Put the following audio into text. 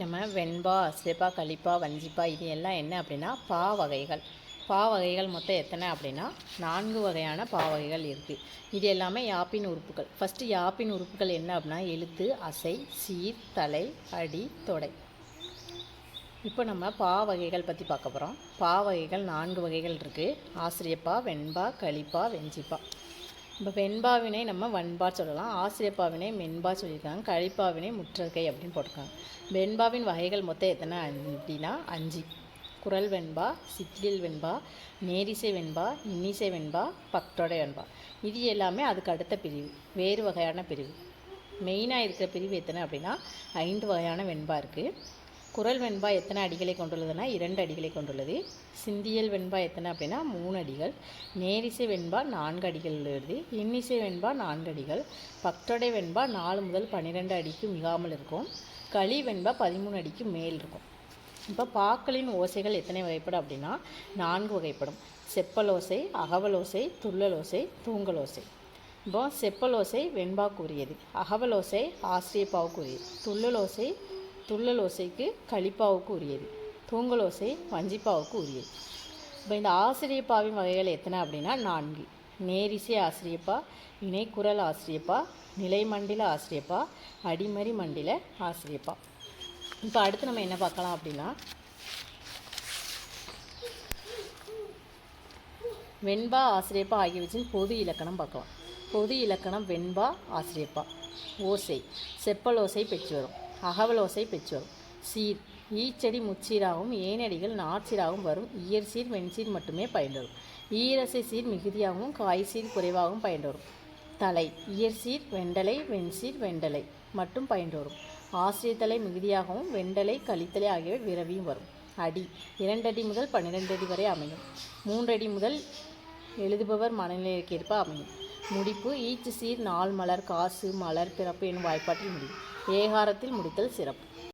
நம்ம வெண்பா செபா கழிப்பா வஞ்சிப்பா இது எல்லாம் என்ன அப்படின்னா பா வகைகள். பா வகைகள் மொத்தம் எத்தனை அப்படின்னா நான்கு வகையான பா வகைகள் இருக்குது இது எல்லாமே யாப்பின் உறுப்புகள். ஃபஸ்ட்டு யாப்பின் உறுப்புகள் என்ன அப்படின்னா எழுத்து அசை சீர் தலை அடி தொடை. இப்போ நம்ம பா வகைகள் பற்றி பார்க்க போகிறோம் பா வகைகள் நான்கு வகைகள் இருக்குது ஆசிரியப்பா வெண்பா கழிப்பா வெஞ்சிப்பா. இப்போ வெண்பாவினை நம்ம வன்பா சொல்லலாம். ஆசிரியப்பாவினை மென்பா சொல்லியிருக்காங்க. கழிப்பாவினை முற்றற்கை அப்படின்னு போட்டிருக்காங்க. வெண்பாவின் வகைகள் மொத்தம் எத்தனை? அப்படின்னா அஞ்சு. குரல் வெண்பா சிற்றில் வெண்பா நேரிசை வெண்பா இன்னிசை வெண்பா பக்தோடை வெண்பா. இது எல்லாமே அதுக்கு அடுத்த பிரிவு. வேறு வகையான பிரிவு. மெயினாக இருக்கிற பிரிவு எத்தனை அப்படின்னா ஐந்து வகையான வெண்பா இருக்குது குரல் வெண்பா எத்தனை அடிகளை கொண்டுள்ளதுன்னா இரண்டு அடிகளை கொண்டுள்ளது. சிந்தியல் வெண்பா எத்தனை அப்படின்னா மூணு அடிகள். நேரிசை வெண்பா நான்கு அடிகள் உள்ளது. இன்னிசை வெண்பா நான்கு அடிகள். பக்தொடை வெண்பா நாலு முதல் பன்னிரெண்டு அடிக்கு மிகாமல் இருக்கும். களி வெண்பா பதிமூணு அடிக்கு மேல் இருக்கும். இப்போ பாக்களின் ஓசைகள் எத்தனை வகைப்படும் அப்படின்னா நான்கு வகைப்படும். செப்பலோசை அகவலோசை துள்ளலோசை தூங்கலோசை இப்போ செப்பலோசை வெண்பாக்குரியது அகவலோசை ஆசிரியப்பாவுக்குரியது. துள்ளலோசை துள்ளல் ஓசைக்கு களிப்பாவுக்கு உரியது தூங்கல் ஓசை வஞ்சிப்பாவுக்கு உரியது இப்போ இந்த ஆசிரியப்பாவின் வகைகள் எத்தனை அப்படின்னா நான்கு. நேரிசை ஆசிரியப்பா இணைக்குரல் ஆசிரியப்பா நிலைமண்டில ஆசிரியப்பா அடிமறி மண்டில ஆசிரியப்பா. இப்போ அடுத்து நம்ம என்ன பார்க்கலாம் அப்படின்னா வெண்பா ஆசிரியப்பா ஆகியவற்றின் பொது இலக்கணம் பார்க்கலாம். பொது இலக்கணம் வெண்பா ஆசிரியப்பா. ஓசை செப்பல் ஓசை பெற்று வரும். அகவலோசை பெற்றோர். சீர் ஈச்செடி முச்சீராகவும் ஏனடிகள் நாற்சீராகவும் வரும். இயற்சீர் வெண்சீர் மட்டுமே பயன்பெறும் ஈரசை சீர் மிகுதியாகவும் காய் சீர் குறைவாகவும் பயன்பெறும் தலை இயற்சீர் வெண்டலை வெண்சீர் வெண்டலை மட்டும் பயின்று ஆசிரியத்தலை மிகுதியாகவும் வெண்டலை கழித்தலை ஆகியவை விரவியும் வரும். அடி இரண்டடி முதல் பன்னிரெண்டு அடி வரை அமையும். மூன்றடி முதல் எழுதுபவர் மனநிலைக்கேற்ப அமையும். முடிப்பு ஈச்சு சீர் நாள் மலர் காசு மலர் பிறப்பு எனும் வாய்ப்பாட்டில் முடியும். ஏகாரத்தில் முடித்தல் சிறப்பு.